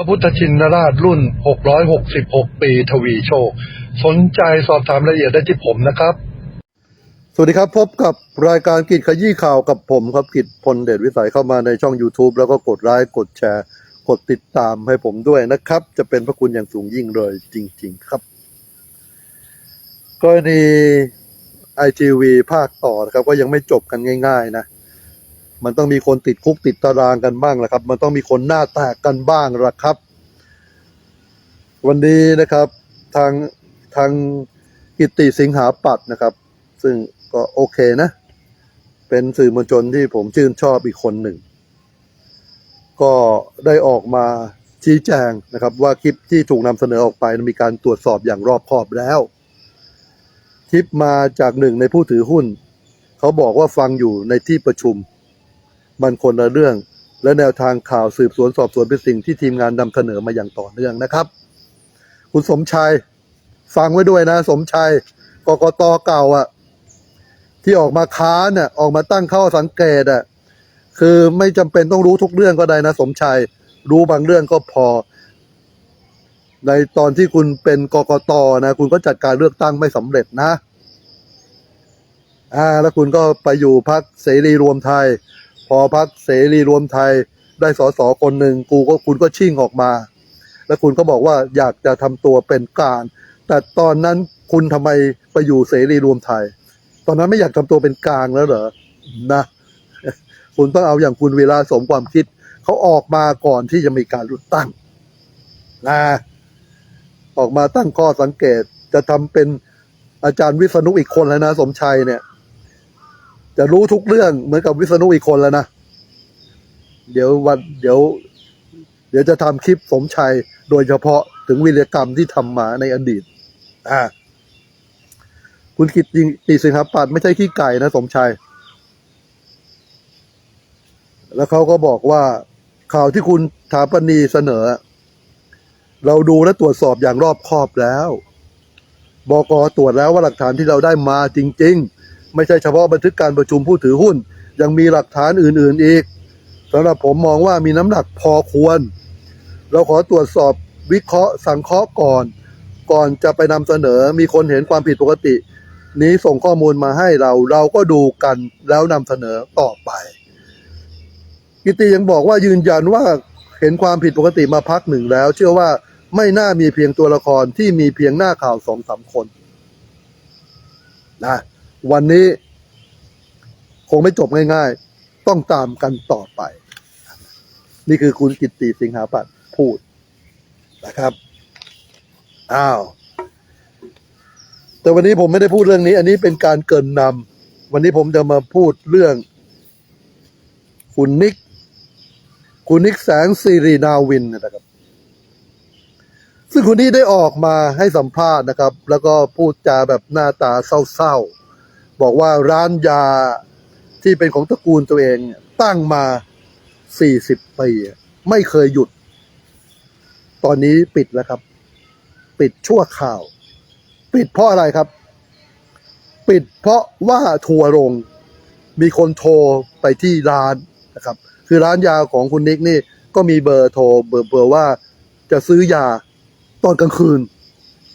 พระพุทธชินราชรุ่น 666 ปีทวีโชค สนใจสอบถามรายละเอียดได้ที่ผมนะครับ สวัสดีครับพบกับรายการกิจขยี้ข่าวกับผมครับกิจพลเดชวิสัยเข้ามาในช่อง YouTube แล้วก็กดไลค์กดแชร์ กดติดตามให้ผมด้วยนะครับ จะเป็นพระคุณอย่างสูงยิ่งเลยจริง ๆ ครับกรณีไอทีวีภาคต่อนะครับ ก็ยังไม่จบกันง่าย ๆ นะ มันต้องมีคนติดคุกติดตารางกันบ้างแหละครับ มันต้องมีคนหน้าแตกกันบ้างละครับ วันนี้นะครับทางทางกิตติสิงหาปัตนะครับ ซึ่งก็โอเคนะ เป็นสื่อมวลชนที่ผมชื่นชอบอีกคนหนึ่ง ก็ได้ออกมาชี้แจงนะครับ ว่าคลิปที่ถูกนำเสนอออกไปมีการตรวจสอบอย่างรอบคอบแล้ว คลิปมาจากหนึ่งในผู้ถือหุ้น เขาบอกว่าฟังอยู่ในที่ประชุม มันคนละเรื่อง และแนวทางข่าวสืบสวนสอบสวนเป็นสิ่งที่ทีมงานนำเสนอมาอย่างต่อเนื่องนะครับ คุณสมชัยฟังไว้ด้วยนะ สมชัยกกตเก่าอะที่ออกมาค้านน่ะออกมาตั้งข้อสังเกตอะคือไม่จำเป็นต้องรู้ทุกเรื่องก็ได้นะ สมชัยรู้บางเรื่องก็พอ ในตอนที่คุณเป็นกกตนะ คุณก็จัดการเลือกตั้งไม่สำเร็จนะอ่าแล้วคุณก็ไปอยู่พักเสรีรวมไทย พอพักเสรีรวมไทยได้สสคนหนึ่งกูก็คุณก็ชิ่งออกมา แล้วคุณก็บอกว่าอยากจะทำตัวเป็นกลางแต่ตอนนั้นคุณทำไมไปอยู่เสรีรวมไทย ตอนนั้นไม่อยากทำตัวเป็นกลางแล้วเหรอนะคุณต้องเอาอย่างคุณเวลาสมความคิดเขาออกมาก่อนที่จะมีการเลือกตั้งนะออกมาตั้งข้อสังเกตจะทำเป็นอาจารย์วิษณุอีกคนแล้วนะ สมชัยเนี่ย จะรู้ทุกเรื่องเหมือนกับวิษณุอีกคนแล้วนะ เดี๋ยววันเดี๋ยว เดี๋ยวจะทำคลิปสมชัยโดยเฉพาะถึงวิรกรรมที่ทำมาในอดีต อ่า คุณกิตติสิงหปัตไม่ใช่ขี้ไก่นะ สมชัย แล้วเขาก็บอกว่าข่าวที่คุณถาปณีเสนอ เราดูและตรวจสอบอย่างรอบคอบแล้ว บกตรวจแล้วว่าหลักฐานที่เราได้มาจริง ๆ ไม่ใช่เฉพาะบันทึกการประชุมผู้ถือหุ้น ยังมีหลักฐานอื่นๆอีกสำหรับผมมองว่ามีน้ำหนักพอควร เราขอตรวจสอบวิเคราะห์สังเคราะห์ก่อน ก่อนจะไปนำเสนอมีคนเห็นความผิดปกติ นี้ส่งข้อมูลมาให้เราเราก็ดูกันแล้วนำเสนอต่อไป กิติยังบอกว่ายืนยันว่าเห็นความผิดปกติมาพักหนึ่งแล้ว เชื่อว่าไม่น่ามีเพียงตัวละครที่มีเพียงหน้าข่าวสองสามคนนะ วันนี้ คงไม่จบง่ายๆ ต้องตามกันต่อไป นี่คือคุณกิตติสิงหาปัตย์พูดนะครับ อ้าว แต่วันนี้ผมไม่ได้พูดเรื่องนี้ อันนี้เป็นการเกินนำวันนี้ผมจะมาพูดเรื่อง คุณนิก คุณนิกแสงสิรินาวินนะครับซึ่งคุณนี่ได้ออกมาให้สัมภาษณ์นะครับ แล้วก็พูดจาแบบหน้าตาเศร้าๆ บอกว่าร้านยาที่เป็นของตระกูลตัวเองเนี่ยตั้งมา40ปีไม่เคยหยุด ตอนนี้ปิดแล้วครับ ปิดชั่วข่าว ปิดเพราะอะไรครับ ปิดเพราะว่าทัวร์ลงมีคนโทรไปที่ร้านนะครับ คือร้านยาของคุณนิกนี่ ก็มีเบอร์โทรเบอร์เบอร์ว่าจะซื้อยาตอนกลางคืน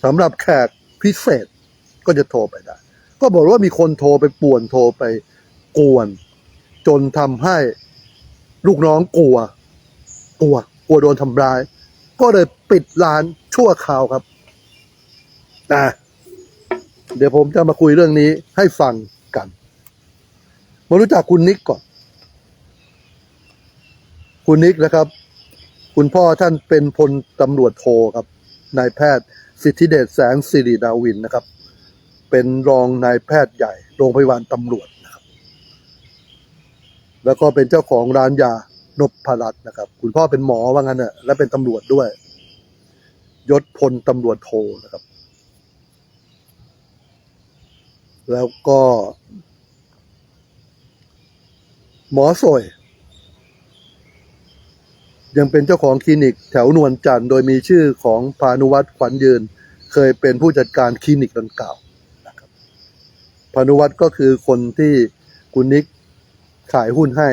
สำหรับแขกพิเศษก็จะโทรไปได้ ก็บอกว่ามีคนโทรไปป่วนโทรไปกวน จนทำให้ลูกน้องกลัว กลัว กลัวโดนทำร้าย ก็เลยปิดร้านชั่วคราวครับนะเดี๋ยวผมจะมาคุยเรื่องนี้ให้ฟังกัน มารู้จักคุณนิกก่อน คุณนิกนะครับ คุณพ่อท่านเป็นพลตำรวจโทครับนายแพทย์สิทธิเดชแสงสิรินาวินนะครับ เป็นรองนายแพทย์ใหญ่โรงพยาบาลตำรวจนะครับ แล้วก็เป็นเจ้าของร้านยานพรัตน์นะครับ คุณพ่อเป็นหมอว่างั้นน่ะและเป็นตำรวจด้วย ยศพลตำรวจโทนะครับ แล้วก็ หมอสวยยังเป็นเจ้าของคลินิกแถวนวลจันทร์โดยมีชื่อของพานุวัตรขวัญยืน เคยเป็นผู้จัดการคลินิกดังกล่าว พานุวัตรก็คือคนที่คุณนิกขายหุ้นให้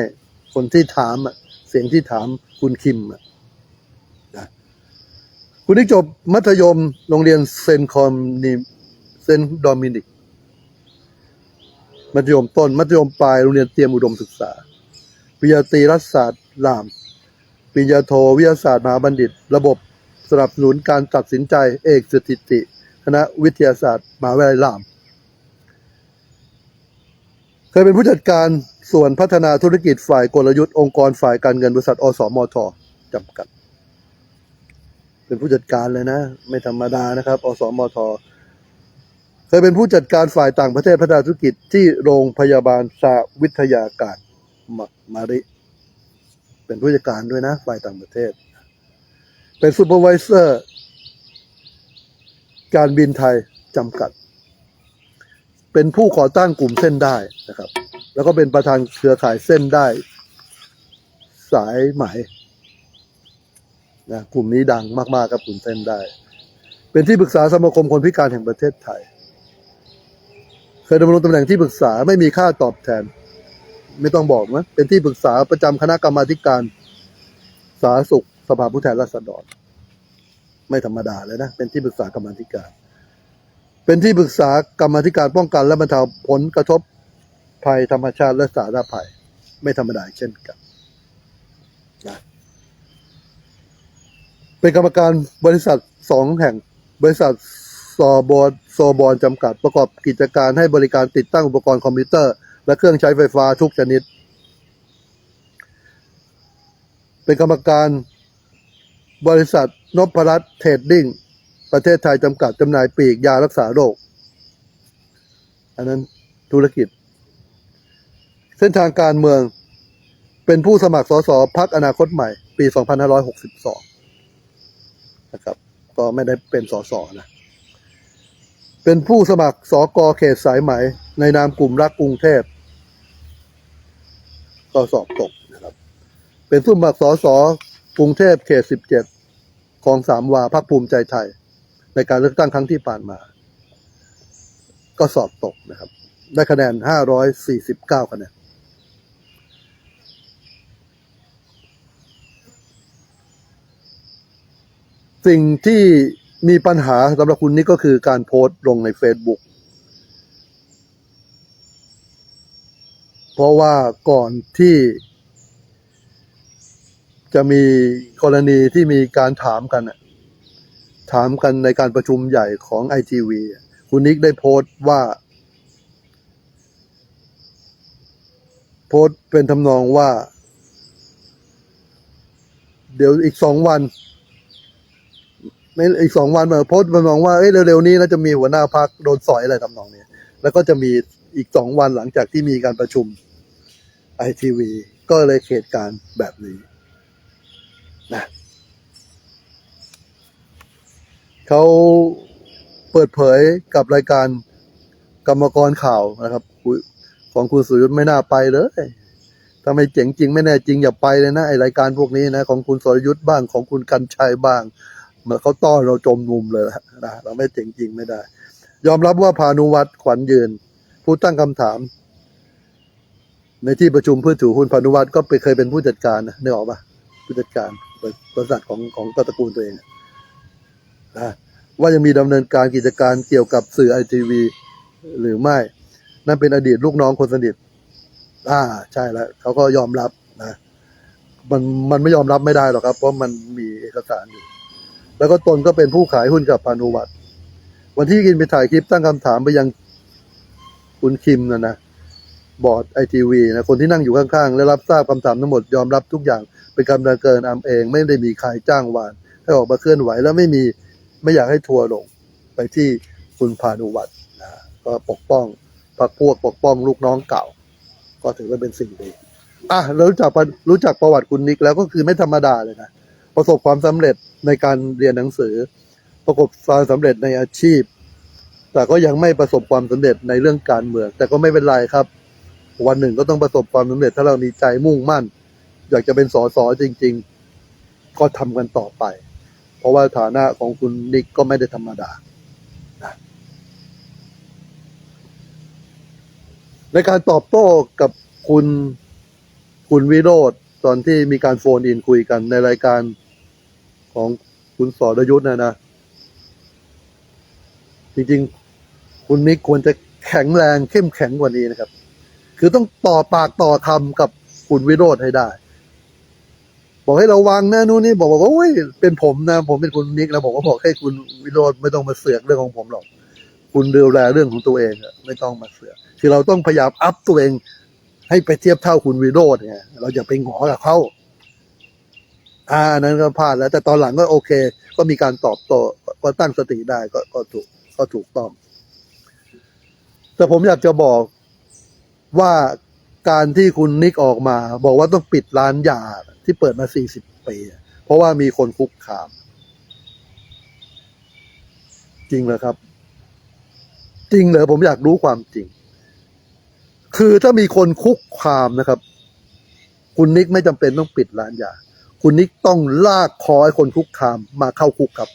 คนที่ถามอะเสียงที่ถามคุณคิมอะนะคุณนิกจบมัธยมโรงเรียนเซนคอมนิเซนดอมินิก มัธยมต้น มัธยมปลายโรงเรียนเตรียมอุดมศึกษาปริญญาตรีรัฐศาสตร์รามปริญญาโทวิทยาศาสตร์มหาบัณฑิต ระบบสนับสนุนการตัดสินใจเอกสถิติ คณะวิทยาศาสตร์มหาวิทยาลัยราม เคยเป็นผู้จัดการส่วนพัฒนาธุรกิจฝ่ายกลยุทธ์องค์กรฝ่ายการเงินบริษัทอสมทจำกัด เป็นผู้จัดการเลยนะ ไม่ธรรมดานะครับ อสมทเคยเป็นผู้จัดการฝ่ายต่างประเทศพัฒนาธุรกิจที่โรงพยาบาลสาวิทยาการมมาริ เป็นผู้จัดการด้วยนะ ฝ่ายต่างประเทศ เป็นซูเปอร์วิเซอร์ การบินไทยจำกัด เป็นผู้ก่อตั้งกลุ่มเส้นได้นะครับ แล้วก็เป็นประธานเครือข่ายเส้นได้ สายไหมนะกลุ่มนี้ดังมากๆครับกลุ่มเส้นได้ เป็นที่ปรึกษาสมาคมคนพิการแห่งประเทศไทย เคยดำรงตำแหน่งที่ปรึกษาไม่มีค่าตอบแทน ไม่ต้องบอกนะเป็นที่ปรึกษาประจำคณะกรรมาธิการสาธารณสุขสภาผู้แทนราษฎร ไม่ธรรมดาเลยนะ เป็นที่ปรึกษากรรมาธิการ เป็นที่ปรึกษากรรมธิการป้องกันและบรรเทาผลกระทบภัยธรรมชาติและสาธารณภัย ไม่ธรรมดาเช่นกันนะเป็นกรรมการบริษัทสองแห่ง บริษัทซอบอโซอบอนจำกัดประกอบกิจการให้บริการติดตั้งอุปกรณ์คอมพิวเตอร์ และเครื่องใช้ไฟฟ้าทุกชนิด เป็นกรรมการบริษัทนพรัตน์เทรดดิ้ง ประเทศไทยจำกัดจำหน่ายปีกยารักษาโรค อันนั้นธุรกิจ เส้นทางการเมือง เป็นผู้สมัครสสพักอนาคตใหม่ ปี 2562 นะครับ ก็ไม่ได้เป็นสสนะ เป็นผู้สมัครสกเขตสายไหม ในนามกลุ่มรักกรุงเทพ ก็สอบตกนะครับ เป็นผู้สมัครสสกรุงเทพเขต 17ของสามวาพักภูมิใจไทย ในการเลือกตั้งครั้งที่ผ่านมา ก็สอบตกนะครับ ได้คะแนน 549 คะแนนสิ่งที่มีปัญหาสำหรับคุณนี่ก็คือการโพสต์ลงใน Facebook เพราะว่าก่อนที่ จะมีกรณีที่มีการถามกันน่ะ ถามกันในการประชุมใหญ่ของไอทีวีคุณนิกได้โพสต์ว่า โพสต์เป็นทำนองว่า เดี๋ยวอีกสองวันไม่อีกสองวันมาโพสต์ทำนองว่าเอ้ยเร็วๆนี้เราจะมีหัวหน้าพักโดนสอยอะไรทำนองนี้แล้วก็จะมีอีกสองวันหลังจากที่มีการประชุมไอทีวีก็เลยเหตุการณ์แบบนี้นะ เขาเปิดเผยกับรายการกรรมกรข่าวนะครับคุยของคุณสุยุทธไม่น่าไปเลยถ้าไม่เจ๋งจริงไม่แน่จริงอย่าไปเลยนะไอรายการพวกนี้นะของคุณสรยุทธ์บ้างของคุณกันชัยบ้างเหมือนเขาต้อนเราจมมุมเลยนะเราไม่เจ๋งจริงไม่ได้ ยอมรับว่าพานุวัตรขวัญยืน ผู้ตั้งคำถาม ในที่ประชุมเพื่อถือหุ้นพานุวัตรก็ไปเคยเป็นผู้จัดการนะนึกออกปะผู้จัดการบริษัทของของตระกูลตัวเอง นะว่ายังมีดำเนินการกิจการเกี่ยวกับสื่อไอทีวีหรือไม่ นั่นเป็นอดีตลูกน้องคนสนิทอ่าใช่แล้วเขาก็ยอมรับนะมันมันไม่ยอมรับไม่ได้หรอกครับ เพราะมันมีเอกสารอยู่ แล้วก็ตนก็เป็นผู้ขายหุ้นกับพานุวัตรวันที่กินไปถ่ายคลิปตั้งคำถามไปยังคุณคิมนะนะบอร์ดไอทีวีนะคนที่นั่งอยู่ข้างๆและรับทราบคำถามทั้งหมดยอมรับทุกอย่างเป็นการดำเนินเกินอำเอง ไม่ได้มีใครจ้างวานให้ออกมาเคลื่อนไหว แล้วไม่มี ไม่อยากให้ทัวร์ลงไปที่คุณพานุวัตรนะก็ปกป้องพรรคพวกปกป้องลูกน้องเก่า ก็ถือว่าเป็นสิ่งดีอะรู้จักรู้จักประวัติคุณนิกแล้วก็คือไม่ธรรมดาเลยนะประสบความสำเร็จในการเรียนหนังสือ ประสบความสำเร็จในอาชีพ แต่ก็ยังไม่ประสบความสำเร็จในเรื่องการเมือง แต่ก็ไม่เป็นไรครับ วันหนึ่งก็ต้องประสบความสำเร็จ ถ้าเรามีใจมุ่งมั่น อยากจะเป็นสอสอจริง ๆ ก็ทำกันต่อไป เพราะว่าฐานะของคุณนิกก็ไม่ได้ธรรมดานะในการตอบโต้กับคุณคุณวิโรธตอนที่มีการโฟนอินคุยกันในรายการของคุณสอรยุทธ์นะนะ จริงๆ คุณนิกควรจะแข็งแรงเข้มแข็งกว่านี้นะครับ คือต้องต่อปากต่อคำกับคุณวิโรธให้ได้ บอกให้ระวังนะนู่นนี่บอกบอกว่าโอ้ยเป็นผมนะ ผมเป็นคุณนิกแล้วบอกว่าบอกให้คุณวิโรธไม่ต้องมาเสือกเรื่องของผมหรอก คุณดูแลเรื่องของตัวเองอะไม่ต้องมาเสือกคือเราต้องพยายามอัพตัวเอง ให้ไปเทียบเท่าคุณวิโรธไงเราอย่าไปหงอกับเขาอ่าอันนั้นก็พลาดแล้ว แต่ตอนหลังก็โอเค ก็มีการตอบโต้ก็ตั้งสติได้ก็ก็ถูกก็ถูกต้อง แต่ผมอยากจะบอกว่าการที่คุณนิกออกมา บอกว่าต้องปิดร้านยา ที่เปิดมา 40 ปี เพราะว่ามีคนคุกคาม จริงเหรอครับ จริงเหรอผมอยากรู้ความจริง คือถ้ามีคนคุกคามนะครับ คุณนิกไม่จำเป็นต้องปิดร้านยา คุณนิกต้องลากคอให้คนคุกคามมาเข้าคุกครับ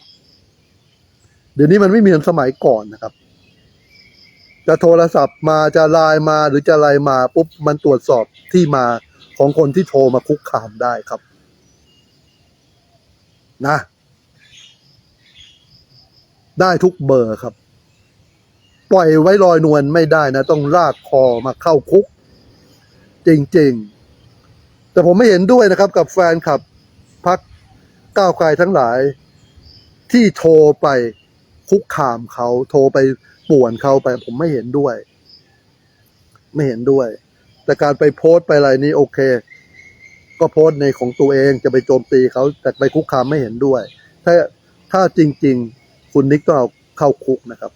เดี๋ยวนี้มันไม่มีเหมือนสมัยก่อนนะครับจะโทรศัพท์มาจะไลน์มาหรือจะอะไรมาปุ๊บมันตรวจสอบที่มา ของคนที่โทรมาคุกคามได้ครับ นะ ได้ทุกเบอร์ครับ ปล่อยไว้ลอยนวลไม่ได้นะ ต้องลากคอมาเข้าคุก จริง ๆ แต่ผมไม่เห็นด้วยนะครับ กับแฟนคลับพักก้าวไกลทั้งหลาย ที่โทรไปคุกคามเขา โทรไปป่วนเขาไป ผมไม่เห็นด้วย ไม่เห็นด้วย แต่การไปโพสต์ไปอะไรนี้โอเค ก็โพสต์ในของตัวเองจะไปโจมตีเขาแต่ไปคุกคามไม่เห็นด้วย ถ้าถ้าจริง ๆ คุณนิกต้องเอาเข้าคุกนะครับ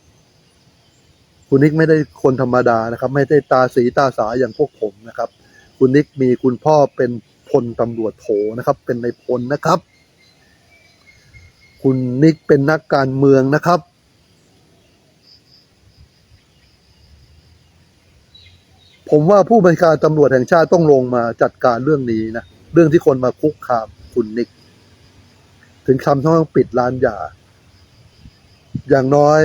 คุณนิกไม่ได้คนธรรมดานะครับ ไม่ได้ตาสีตาสาอย่างพวกผมนะครับ คุณนิกมีคุณพ่อเป็นพลตำรวจโถนะครับ เป็นในพลนะครับ คุณนิกเป็นนักการเมืองนะครับ ผมว่าผู้บัญชาการตำรวจแห่งชาติต้องลงมาจัดการเรื่องนี้นะ เรื่องที่คนมาคุกคามคุณนิก ถึงคำต้องปิดร้านยา อย่างน้อย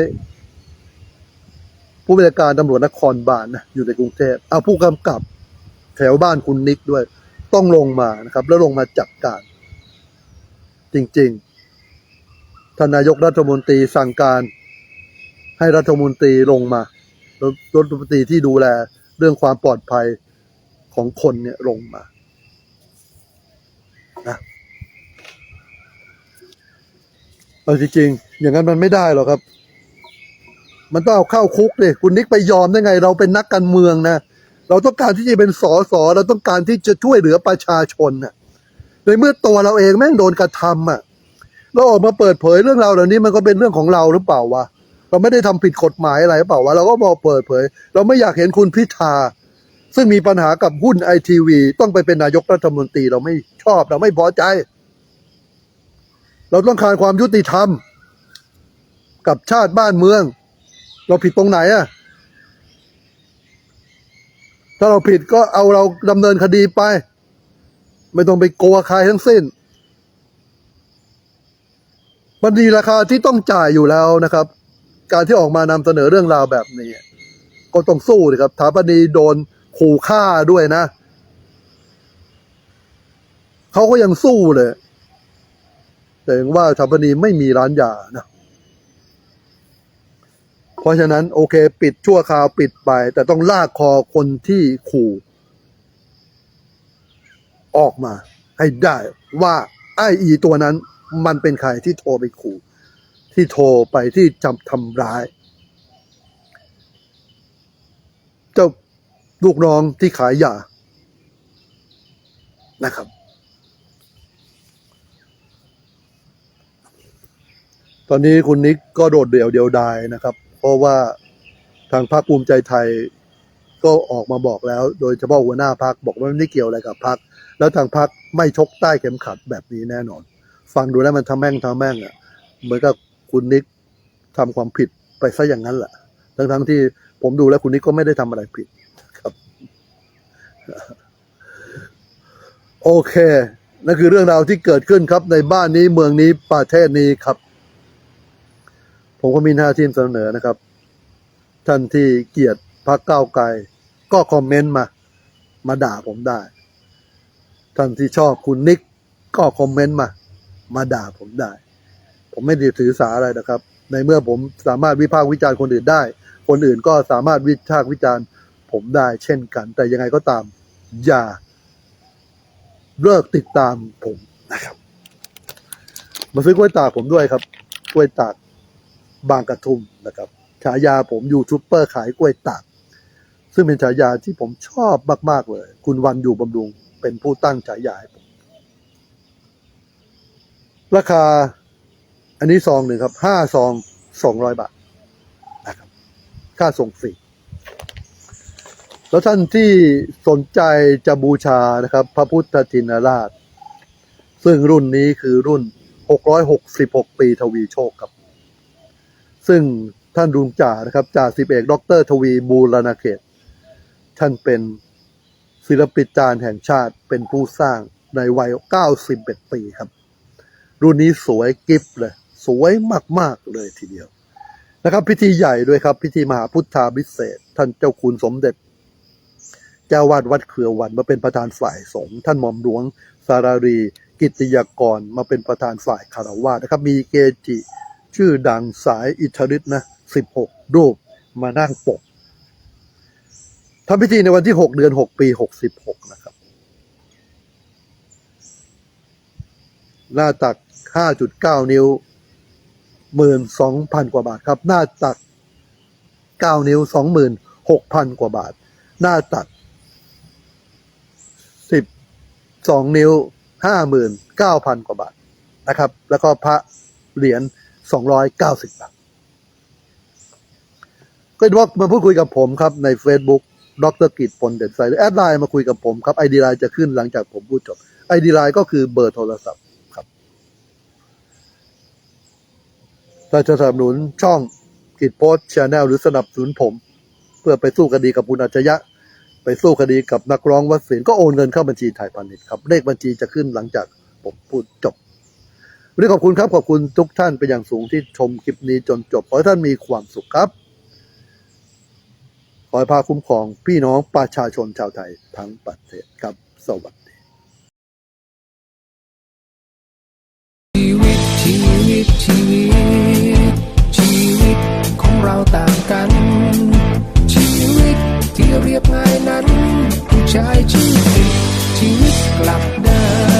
ผู้บัญชาการตำรวจนครบาลนะอยู่ในกรุงเทพเอาผู้กำกับแถวบ้านคุณนิกด้วย ต้องลงมานะครับ แล้วลงมาจัดการ จริงๆท่านนายกรัฐมนตรีสั่งการให้รัฐมนตรีลงมารัฐมนตรีที่ดูแล เรื่องความปลอดภัยของคนเนี่ยลงมานะเอาจริงๆ อย่างนั้นมันไม่ได้หรอกครับ มันต้องเอาเข้าคุกเลยคุณนิกไปยอมได้ไง เราเป็นนักการเมืองนะ เราต้องการที่จะเป็นสอสอเราต้องการที่จะช่วยเหลือประชาชนน่ะในเมื่อตัวเราเองแม่งโดนกระทำอะ เราออกมาเปิดเผยเรื่องราวเหล่านี้มันก็เป็นเรื่องของเราหรือเปล่าวะ เราไม่ได้ทำผิดกฎหมายอะไรหรือเปล่าวะเราก็บอกเปิดเผย เราไม่อยากเห็นคุณพิธา ซึ่งมีปัญหากับหุ้นไอทีวีต้องไปเป็นนายกรัฐมนตรีเราไม่ชอบเราไม่พอใจ เราต้องการความยุติธรรม กับชาติบ้านเมือง เราผิดตรงไหนอะถ้าเราผิดก็เอาเราดำเนินคดีไป ไม่ต้องไปกลัวใครทั้งสิ้นมันมีราคาที่ต้องจ่ายอยู่แล้วนะครับ การที่ออกมานำเสนอเรื่องราวแบบนี้ ก็ต้องสู้เลยครับถาปนีโดนขู่ฆ่าด้วยนะเขาก็ยังสู้เลย แต่ย่างว่าถาปนีไม่มีร้านยานะเพราะฉะนั้นโอเค ปิดชั่วคราวปิดไป แต่ต้องลากคอคนที่ขู่ ออกมา ให้ได้ว่าไออีตัวนั้นมันเป็นใครที่โทรไปขู่ ที่โทรไปที่จำทำร้าย เจ้าลูกน้องที่ขายยานะครับ ตอนนี้คุณนิกก็โดดเดี่ยวเดียวดายนะครับ เพราะว่าทางพรรคภูมิใจไทยก็ออกมาบอกแล้ว โดยเฉพาะหัวหน้าพรรคบอกว่าไม่ได้เกี่ยวอะไรกับพรรคแล้วทางพรรคไม่ชกใต้เข็มขัดแบบนี้แน่นอน ฟังดูแล้วมันทำแม่งทำแม่งอะ เหมือนกับ คุณนิกทำความผิดไปซะอย่างนั้นแหละทั้งทั้งๆที่ผมดูแล้วคุณนิกก็ไม่ได้ทำอะไรผิดครับ โอเคนั่นคือเรื่องราวที่เกิดขึ้นครับ ในบ้านนี้เมืองนี้ประเทศนี้ครับ ผมก็มีหน้าที่นำเสนอนะครับ ท่านที่เกลียดพรรคก้าไกล ก็คอมเมนต์มา มาด่าผมได้ ท่านที่ชอบคุณนิกก็คอมเมนต์มา มาด่าผมได้ ผมไม่ได้ถือสาอะไรนะครับ ในเมื่อผมสามารถวิพากษ์วิจารณ์คนอื่นได้ คนอื่นก็สามารถวิพากษ์วิจารณ์ ผมได้เช่นกัน แต่ยังไงก็ตาม อย่าเลิกติดตามผมนะครับ มาซื้อกล้วยตากผมด้วยครับ กล้วยตากบางกระทุ่มนะครับ ฉายาผมยูทูบเบอร์ขายกล้วยตาก ซึ่งเป็นฉายาที่ผมชอบมาก ๆ เลย คุณวันอยู่บำรุงเป็นผู้ตั้งฉายาให้ผม ราคา อันนี้ซองหนึ่งครับห้าซองสองร้อยบาทนะครับค่าส่งฟรีแล้วท่านที่สนใจจะบูชานะครับ พระพุทธทินราช ซึ่งรุ่นนี้คือรุ่น 666 ปีทวีโชคครับ ซึ่งท่านรุงจ่านะครับจ่าสิบเอก ดร ทวีบูรณาเขต ท่านเป็นศิลปินจารย์แห่งชาติเป็นผู้สร้างในวัย 91 ปีครับ รุ่นนี้สวยกิฟเลย สวยมาก ๆ เลยทีเดียว นะครับ พิธีใหญ่ด้วยครับ พิธีมหาพุทธาพิเศษ ท่านเจ้าคุณสมเด็จ เจ้าวาดวัดเครือวันมาเป็นประธานฝ่ายสงฆ์ท่านหม่อมหลวงสารารี กิติยากรมาเป็นประธานฝ่ายคารวะนะครับ มีเกจิ ชื่อดังสายอิทธิฤทธิ์นะ16รูปมานั่งปกทำพิธีในวันที่ 6 เดือน 6 ปี 66 นะครับ หน้าตัก 5.9 นิ้ว 12,000 กว่าบาทครับ หน้าตัก 9 นิ้ว 26,000 กว่าบาท หน้าตัก 12 นิ้ว 59,000 กว่าบาทนะครับ แล้วก็พระเหรียญ 290 บาท ก็บอกมาพูดคุยกับผมครับใน Facebook ดรกิจพลเด่นใสหรือแอดไลน์มาคุยกับผมครับไอดีไลน์จะขึ้นหลังจากผมพูดจบไอดีไลน์ก็คือเบอร์โทรศัพท์ ถ้าจะสนับสนุนช่องกิจโพสชาแนลหรือสนับสนุนผม เพื่อไปสู้คดีกับคุณอัจฉริยะ ไปสู้คดีกับนักร้องวัดศิลก็โอนเงินเข้าบัญชีไทยพาณิชย์ครับ เลขบัญชีจะขึ้นหลังจากผมพูดจบวันนี้ขอบคุณครับ ขอบคุณทุกท่านเป็นอย่างสูงที่ชมคลิปนี้จนจบ ขอให้ท่านมีความสุขครับ ขอให้พาคุ้มครองพี่น้องประชาชนชาวไทยทั้งประเทศครับ สวัสดีชีวิตชีวิตชีวิต เราต่างกัน ชีวิตที่เรียบง่ายนั้น ผู้ชายชื่อติดชีวิตกลับด้น